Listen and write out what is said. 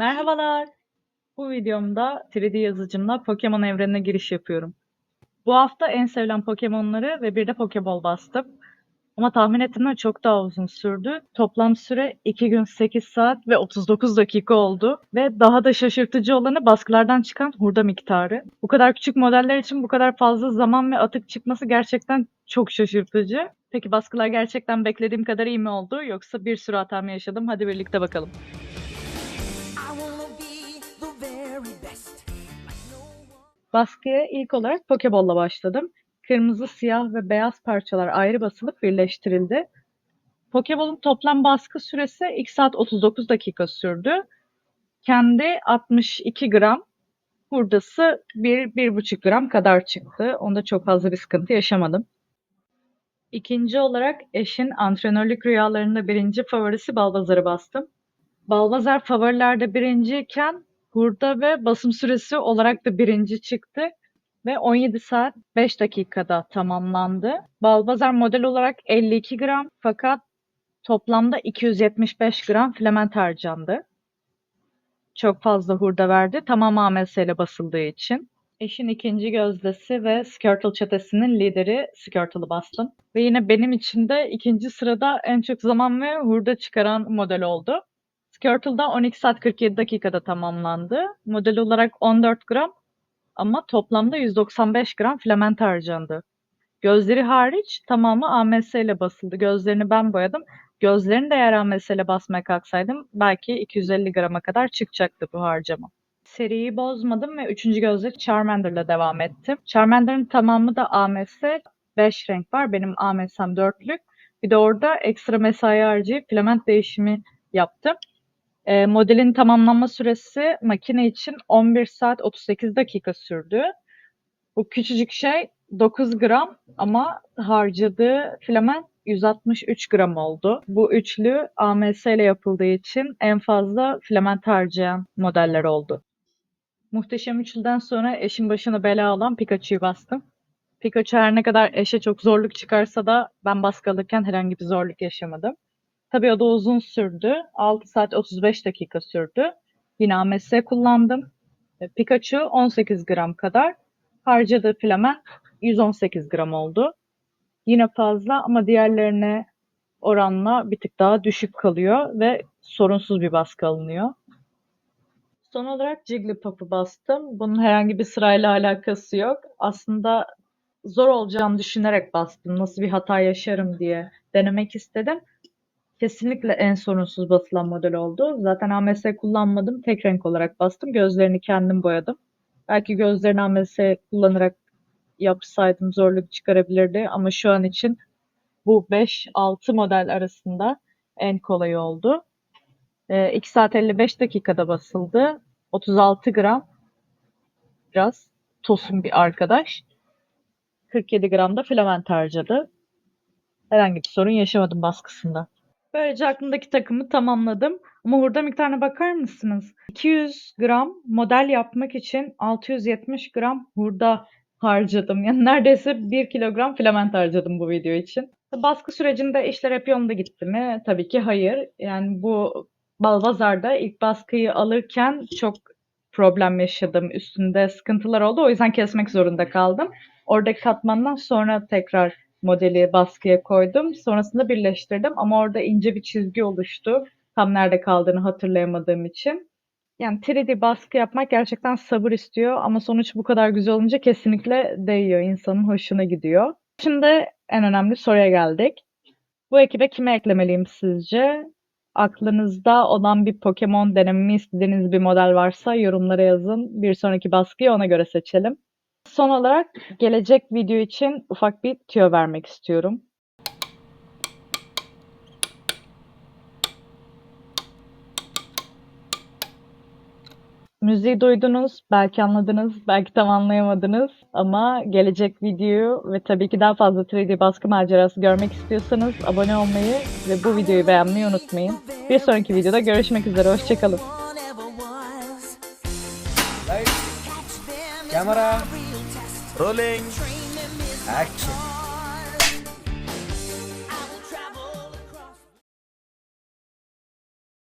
Merhabalar. Bu videomda 3D yazıcımla Pokemon evrenine giriş yapıyorum. Bu hafta en sevilen Pokemon'ları ve bir de Pokeball bastım. Ama tahmin ettiğimden çok daha uzun sürdü. Toplam süre 2 gün 8 saat ve 39 dakika oldu. Ve daha da şaşırtıcı olanı baskılardan çıkan hurda miktarı. Bu kadar küçük modeller için bu kadar fazla zaman ve atık çıkması gerçekten çok şaşırtıcı. Peki baskılar gerçekten beklediğim kadar iyi mi oldu yoksa bir sürü hata mı yaşadım? Hadi birlikte bakalım. Baskıya ilk olarak Pokeball'la başladım. Kırmızı, siyah ve beyaz parçalar ayrı basılıp birleştirildi. Pokeball'un toplam baskı süresi 2 saat 39 dakika sürdü. Kendi 62 gram, hurdası 1-1,5 gram kadar çıktı. Onda çok fazla bir sıkıntı yaşamadım. İkinci olarak eşin antrenörlük rüyalarında birinci favorisi Balbazar'ı bastım. Balbazar favorilerde birinciyken hurda ve basım süresi olarak da birinci çıktı ve 17 saat 5 dakikada tamamlandı. Balbazar model olarak 52 gram fakat toplamda 275 gram filament harcandı. Çok fazla hurda verdi. Tamam AMS ile basıldığı için. Eşin ikinci gözdesi ve Skirtle çetesinin lideri Skirtle'ı bastım. Ve yine benim için de ikinci sırada en çok zaman ve hurda çıkaran model oldu. Skirtle'da 12 saat 47 dakikada tamamlandı. Model olarak 14 gram ama toplamda 195 gram filament harcandı. Gözleri hariç tamamı AMS ile basıldı. Gözlerini ben boyadım. Gözlerini de eğer AMS ile basmaya kalksaydım belki 250 grama kadar çıkacaktı bu harcama. Seriyi bozmadım ve üçüncü gözle Charmander ile devam ettim. Charmander'ın tamamı da AMS. 5 renk var. Benim AMS'm dörtlük. Bir de orada ekstra mesai harcayıp filament değişimi yaptım. E, modelin tamamlanma süresi makine için 11 saat 38 dakika sürdü. Bu küçücük şey 9 gram ama harcadığı filament 163 gram oldu. Bu üçlü AMS ile yapıldığı için en fazla filament harcayan modeller oldu. Muhteşem Üçlü'den sonra eşin başına bela alan Pikachu'yu bastım. Pikachu her ne kadar eşe çok zorluk çıkarsa da ben baskı alırken herhangi bir zorluk yaşamadım. Tabii o da uzun sürdü. 6 saat 35 dakika sürdü. Yine AMS kullandım. E, Pikachu 18 gram kadar. Harcadığı filament 118 gram oldu. Yine fazla ama diğerlerine oranla bir tık daha düşük kalıyor ve sorunsuz bir baskı alınıyor. Son olarak Jigglypuff'u bastım. Bunun herhangi bir sırayla alakası yok. Aslında zor olacağını düşünerek bastım. Nasıl bir hata yaşarım diye denemek istedim. Kesinlikle en sorunsuz basılan model oldu. Zaten AMS kullanmadım. Tek renk olarak bastım. Gözlerini kendim boyadım. Belki gözlerini AMS kullanarak yapsaydım zorluk çıkarabilirdi. Ama şu an için bu 5-6 model arasında en kolayı oldu. Ee, 2 saat 55 dakikada basıldı. 36 gram. Biraz tosun bir arkadaş. 47 gram da filament harcadı. Herhangi bir sorun yaşamadım baskısında. Böylece aklımdaki takımı tamamladım. Ama hurda miktarına bakar mısınız? 200 gram model yapmak için 670 gram hurda harcadım. Yani neredeyse 1 kilogram filament harcadım bu video için. Baskı sürecinde işler hep yolunda gitti mi? Tabii ki hayır. Yani bu Balbazar'da ilk baskıyı alırken çok problem yaşadım. Üstünde sıkıntılar oldu. O yüzden kesmek zorunda kaldım. Oradaki katmandan sonra tekrar modeli baskıya koydum. Sonrasında birleştirdim ama orada ince bir çizgi oluştu. Tam nerede kaldığını hatırlayamadığım için. Yani 3D baskı yapmak gerçekten sabır istiyor ama sonuç bu kadar güzel olunca kesinlikle değiyor. insanın hoşuna gidiyor. Şimdi en önemli soruya geldik. Bu ekibe kime eklemeliyim sizce? Aklınızda olan bir Pokemon denememi istediğiniz bir model varsa yorumlara yazın. Bir sonraki baskıyı ona göre seçelim. Son olarak gelecek video için ufak bir tüyo vermek istiyorum. Müziği duydunuz, belki anladınız, belki tam anlayamadınız ama gelecek videoyu ve tabii ki daha fazla 3D baskı macerası görmek istiyorsanız abone olmayı ve bu videoyu beğenmeyi unutmayın. Bir sonraki videoda görüşmek üzere, hoşçakalın. One Pulling Action.